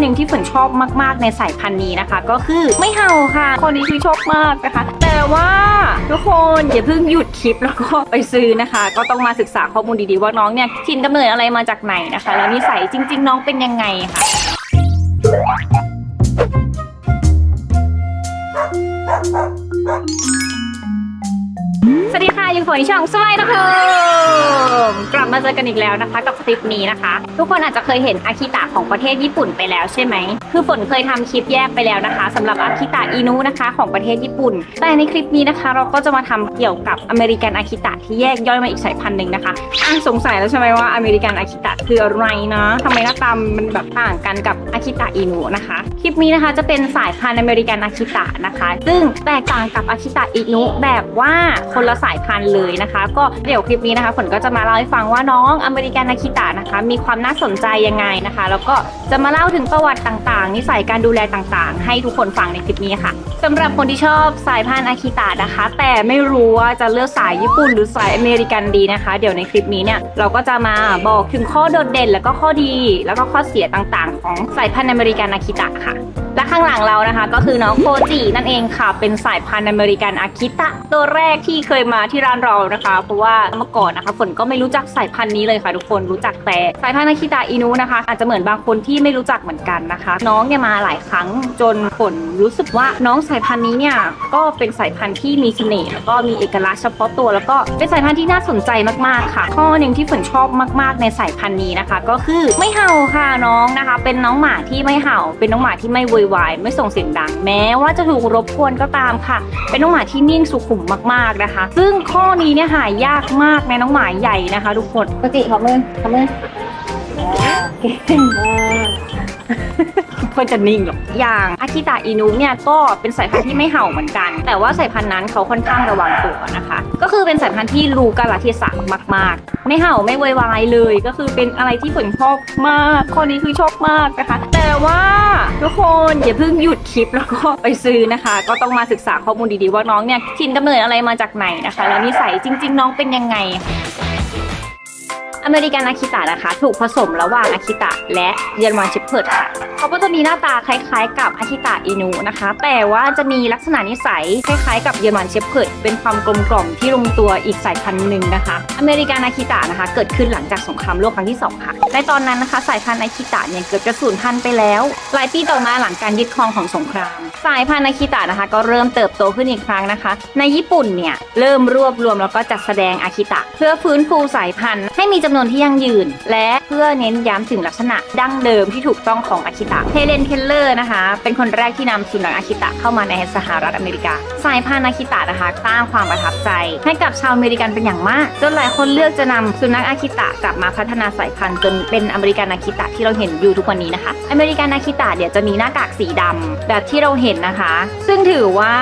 หนึ่งที่ฝนชอบมากๆในสายพันธุ์นี้นะคะ ก็คือไม่เห่าค่ะ คนนี้คือชอบมากนะคะ แต่ว่าทุกคนอย่าเพิ่งหยุดคลิปแล้วก็ไปซื้อนะคะ ก็ต้องมาศึกษาข้อมูลดีๆว่าน้องเนี่ยถิ่นกำเนิดอะไรมาจากไหนนะคะ แล้วนิสัยจริง ๆ น้องเป็นยังไงค่ะสวัสดีค่ะอยู่ฝนช่องสไลด์นะคะ มาเจอกันอีกแล้วนะคะ กับคลิปนี้นะคะ ทุกคนอาจจะเคยเห็นอาคิตะของประเทศญี่ปุ่นไปแล้วใช่ไหมคือฝนเคยทำคลิปแยกไปแล้วนะคะสำหรับอาคิตะอินุนะคะ ของประเทศญี่ปุ่น แต่ในคลิปนี้นะคะ เราก็จะมาทำเกี่ยวกับอเมริกันอาคิตะที่แยกย่อยมาอีกสายพันธุ์หนึ่งนะคะอะสงสัยแล้วใช่ไหมว่าอเมริกันอาคิตะคืออะไรนะทำไมหน้าตามันแบบต่างกันกับอาคิตะอินุนะคะ คลิปนี้นะคะจะเป็นสายพันธุ์อเมริกันอาคิตะนะคะ ซึ่งแตกต่างกับอาคิตะอินุแบบว่าคนละสายพันธุ์เลยนะคะ ก็เดี๋ยวคลิปนี้นะคะฝนก็จะมาเล่าให้ฟังว่าน้องอเมริกันอาคิตะนะคะ มีความน่าสนใจยังไงนะคะ แล้วก็จะมาเล่าถึงประวัติต่างๆ นิสัยการดูแลต่างๆ ให้ทุกคนฟังในคลิปนี้ค่ะสำหรับคนที่ชอบสายพันธุ์อาคิตะนะคะ แต่ไม่รู้ว่าจะเลือกสายญี่ปุ่นหรือสายอเมริกันดีนะคะ เดี๋ยวในคลิปนี้เนี่ยเราก็จะมาบอกถึงข้อโดดเด่น แล้วก็ข้อดี แล้วก็ข้อเสียต่างๆ ของสายพันธุ์อเมริกันอาคิตะค่ะางหลังเรานะคะ ก็คือน้องโคจินั่นเองค่ะ เป็นสายพันธุ์อเมริกันอาคิตะ ตัวแรกที่เคยมาที่ร้านเรานะคะ เพราะว่าเมื่อก่อนนะคะฝนก็ไม่รู้จักสายพันธุ์นี้เลยค่ะทุกคนรู้จักแต่สายพันธุ์อาคิตะอินุนะคะ อาจจะเหมือนบางคนที่ไม่รู้จักเหมือนกันนะคะ น้องเนี่ยมาหลายครั้งจนฝนรู้สึกว่าน้องสายพันธุ์นี้เนี่ยก็เป็นสายพันธุ์ที่มีเสน่ห์แล้วก็มีเอกลักษณ์เฉพาะตัว แล้วก็เป็นสายพันธุ์ที่น่าสนใจมากๆค่ะ ข้อหนึ่งที่ฝนชอบมาก ๆ ในสายพันธุ์นี้นะคะ ก็คือไม่เห่าค่ะน้องนะคะ เป็นน้องหมาที่ไม่เห่า เป็นน้องหมาที่ไม่โวยวายไม่ส่งเสียงดัง แม้ว่าจะถูกรบกวนก็ตามค่ะ เป็นน้องหมาที่นิ่งสุขุมมากๆนะคะ ซึ่งข้อนี้เนี่ยหายากมากในน้องหมาใหญ่นะคะ ทุกคนปกติขอมือขอมือเก่งมาก คนจะนิ่งหรอก อย่างอาคิตะอินุเนี่ยก็เป็นสายพันธุ์ที่ไม่เห่าเหมือนกัน แต่ว่าสายพันธุ์นั้นเขาค่อนข้างระวังตัวนะคะ ก็คือเป็นสายพันธุ์ที่รู้กาลเทศะมาก ๆ ไม่เห่าไม่โวยวายเลย ก็คือเป็นอะไรที่ฝนชอบมากข้อนี้คือชอบมากนะคะ แต่ว่าทุกคนอย่าเพิ่งหยุดคลิปแล้วก็ไปซื้อนะคะ ก็ต้องมาศึกษาข้อมูลดีๆว่าน้องเนี่ยถิ่นกำเนิดอะไรมาจากไหนนะคะ แล้วนิสัยจริง ๆ น้องเป็นยังไง อเมริกันอาคิตะนะคะ ถูกผสมระหว่างอาคิตะและเยอรมันเชพเพิร์ดค่ะเขาก็จะมีหน้าตาคล้ายๆ กับอาคิตะอินุนะคะ แต่ว่าจะมีลักษณะนิสัยคล้ายๆ กับเยอรมันเชพเพิร์ดเป็นความกลมกล่อมที่ลงตัวอีกสายพันธุ์หนึ่งนะคะ อเมริกันอาคิตะนะคะ เกิดขึ้นหลังจากสงครามโลกครั้งที่สองค่ะ ในตอนนั้นนะคะ สายพันธุ์อาคิตะเนี่ยเกือบจะสูญพันธุ์ไปแล้วหลายปีต่อมาหลังการยึดครองของสงคราม สายพันธุ์อาคิตะนะคะ ก็เริ่มเติบโตขึ้นอีกครั้งนะคะ ในญี่ปุ่นเนี่ยเริ่มรวบรวมแล้วก็จัดแสดงอาคิตะ เพื่อฟื้นฟูสายพันธุ์ให้มีจำนวนที่ยั่งยืน และเพื่อเน้นย้ำถึงลักษณะดั้งเดิมที่ถูกต้องของอาคิตะเฮเลนเคลเลอร์นะคะ เป็นคนแรกที่นำสุนัขอาคิตะเข้ามาในสหรัฐอเมริกา สายพันธุ์อาคิตะนะคะสร้างความประทับใจ ให้กับชาวอเมริกันเป็นอย่างมาก จนหลายคนเลือกจะนำสุนัขอาคิตะกลับมาพัฒนาสายพันธุ์จนเป็นอเมริกันอาคิตะที่เราเห็นอยู่ทุกวันนี้นะคะ อเมริกันอาคิตะเดี๋ยวจะมีหน้ากากสีดำแบบที่เราเห็นนะคะ ซึ่งถือว่า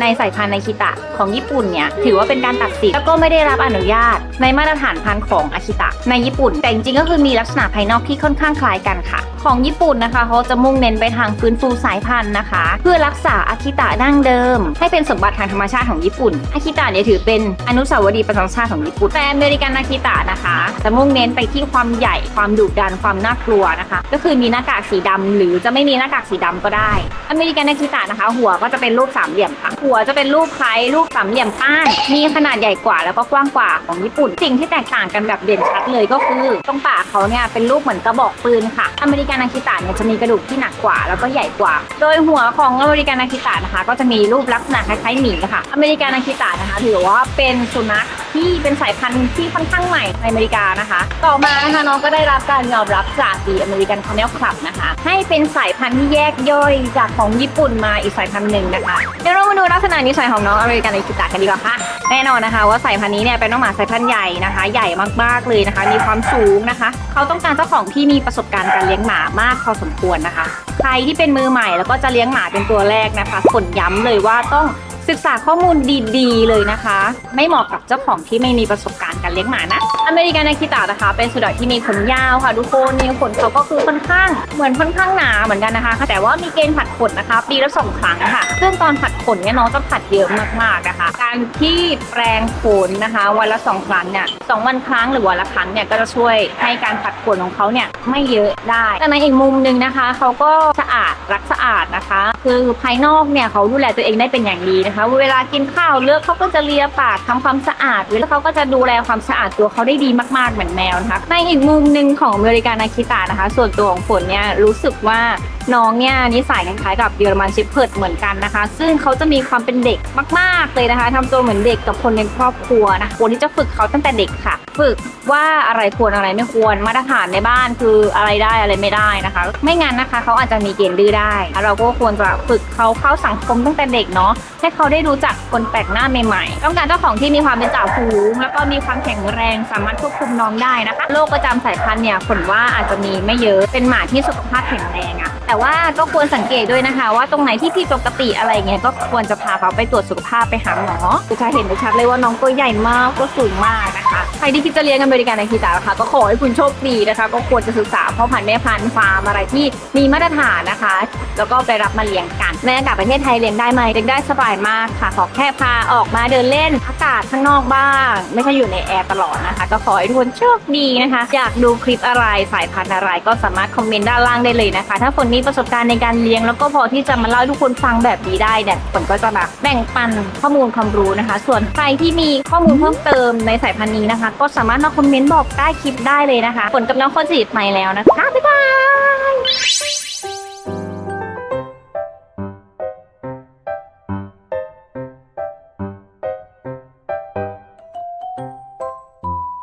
ในสายพันธุ์อาคิตะของญี่ปุ่นเนี่ยถือว่าเป็นการตัดสินแล้วก็ไม่ได้รับอนุญาตในมาตรฐานพันธุ์ของอาคิตะในญี่ปุ่น แต่จริงๆก็คือมีลักษณะภายนอกที่ค่อนข้างคล้ายกันค่ะ ของญี่ปุ่นนะคะเขาจะมุ่งเน้นไปทางฟื้นฟูสายพันธุ์นะคะ เพื่อรักษาอาคิตะดั้งเดิม ให้เป็นสมบัติทางธรรมชาติของญี่ปุ่นอาคิตะเนี่ยถือเป็นอนุสาวรีย์ประจำชาติของญี่ปุ่นแต่อเมริกันอาคิตะนะคะ จะมุ่งเน้นไปที่ความใหญ่ความดุดันความน่ากลัวนะคะ ก็คือมีหน้ากากสีดำหรือจะไม่มีหน้ากากสีดำก็ได้ อเมริกันอาคิตะนะคะ หัวก็จะเป็นรูปสามเหลี่ยมค่ะหัวจะเป็นรูปคล้ายรูปสามเหลี่ยมป้านมีขนาดใหญ่กว่าแล้วก็กว้างกว่าของญี่ปุ่น สิ่งที่แตกต่างกันแบบเด่นชัดเลยก็คือตรงปากเขาเนี่ยเป็นรูปเหมือนกระบอกปืนค่ะ อเมริกันอาคิตะเนี่ยจะมีกระดูกที่หนักกว่าแล้วก็ใหญ่กว่า โดยหัวของอเมริกันอาคิตะนะคะ ก็จะมีรูปลักษณะคล้ายๆหมีค่ะ อเมริกันอาคิตะนะคะถือว่าเป็นสุนัข ที่เป็นสายพันธุ์ที่ค่อนข้างใหม่ในอเมริกานะคะ ต่อมานะคะน้องก็ได้รับการยอมรับจากดีอเมริกันค n น l คลับนะคะ ให้เป็นสายพันธุ์ที่แยกย่อยจากของญี่ปุ่นมาอีกสายพันธุ์หนึ่งนะคะเดี๋ยวเรามาดูลักษณะนิสัยของน้องอเมริกันอาคิตะกันดีกว่าค่ะแน่นอนนะคะ ว่าสายพันธุ์นี้เนี่ยเป็นน้องหมาสายพันธุ์ใหญ่นะคะ ใหญ่มากๆเลยนะคะ มีความสูงนะคะ เขาต้องการเจ้าของที่มีประสบการณ์การเลี้ยงหมามากพอสมควรนะคะ ใครที่เป็นมือใหม่แล้วก็จะเลี้ยงหมาเป็นตัวแรกนะคะฝนย้ำเลยว่าต้อง ศึกษาข้อมูลดีๆ เลยนะคะ ไม่เหมาะกับเจ้าของที่ไม่มีประสบการณ์การเลี้ยงหมานะ อเมริกันอาคิตะนะคะ เป็นสุนัขที่มีขนยาวค่ะทุกคนนี่ขนเขาก็คือค่อนข้างเหมือนค่อนข้างหนาเหมือนกันนะคะ แต่ว่ามีเกณฑ์ผัดขนนะคะ ปีละสองครั้งค่ะ ซึ่งตอนผัดขนเนี่ยน้องจะผัดเยอะมากๆนะคะ การที่แปรงขนนะคะ วันละสองครั้งเนี่ยสองวันครั้งหรือวันละครั้งเนี่ยก็จะช่วยให้การผัดขนของเขาเนี่ยไม่เยอะได้แต่ในอีกมุมหนึ่งนะคะเขาก็สะอาดรักสะอาดนะคะ คือภายนอกเนี่ยเขาดูแลตัวเองได้เป็นอย่างดีนะคะเวลากินข้าวเลือกเขาก็จะเลียปากทำความสะอาดแล้วเขาก็จะดูแลความสะอาดตัวเขาได้ดีมากๆเหมือนแมวนะคะในอีกมุมหนึ่งของอเมริกานอาคิตานะคะ ส่วนตัวของฝนเนี่ยรู้สึกว่า น้องเนี่ยนิสัยคล้ายๆกับเยอรมันชิปเพิร์ดเหมือนกันนะคะ ซึ่งเขาจะมีความเป็นเด็กมากๆเลยนะคะทำตัวเหมือนเด็กกับคนในครอบครัวนะควรที่จะฝึกเขาตั้งแต่เด็กค่ะ ฝึกว่าอะไรควรอะไรไม่ควรมาตรฐานในบ้านคืออะไรได้อะไรไม่ได้นะคะ ไม่งั้นนะคะเขาอาจจะมีเกณฑ์ดื้อได้ เราก็ควรจะฝึกเขาเข้าสังคมตั้งแต่เด็กเนาะให้เขาได้รู้จักคนแปลกหน้าใหม่ๆ ต้องการเจ้าของที่มีความเป็นจ่าฝูงแล้วก็มีความแข็งแรงสามารถควบคุมน้องได้นะคะโรคประจำสายพันธุ์เนี่ยฝนว่าอาจจะมีไม่เยอะเป็นหมาที่สุขภาพแข็งแรงอะแต่แต่ว่าก็ควรสังเกตด้วยนะคะ ว่าตรงไหนที่ผิดปกติอะไรเงี้ยก็ควรจะพาเขาไปตรวจสุขภาพไปหาหมอจะเห็นได้ชัดเลยว่าน้องตัวใหญ่มากก็สูงมากนะคะใครที่คิดจะเลี้ยงกันบริการในคีตานะคะก็ขอให้คุณโชคดีนะคะ ก็ควรจะศึกษาพ่อพันธุ์แม่พันธุ์ฟาร์มอะไรที่มีมาตรฐานนะคะ แล้วก็ไปรับมาเลี้ยงกัน ในอากาศประเทศไทยเลี้ยงได้ไหมเลี้ยงได้สบายมากค่ะ ขอแค่พาออกมาเดินเล่นอากาศข้างนอกบ้าง ไม่ใช่อยู่ในแอร์ตลอดนะคะ ก็ขอให้ทุกคนโชคดีนะคะ อยากดูคลิปอะไรสายพันธุ์อะไร ก็สามารถคอมเมนต์ด้านล่างได้เลยนะคะ ถ้าฝนมีประสบการณ์ในการเลี้ยง แล้วก็พอที่จะมาเล่าให้ทุกคนฟังแบบนี้ได้เนี่ยฝนก็จะแบบแบ่งปันข้อมูลความรู้นะคะ ส่วนใครที่มีข้อมูลเพิ่มเติมในสายพันธุ์นี้นะคะ ก็สามารถมาคอมเมนต์บอกใต้คลิปได้เลยนะคะฝนกับน้องคนสนิทไปแล้วนะคะบ๊ายบาย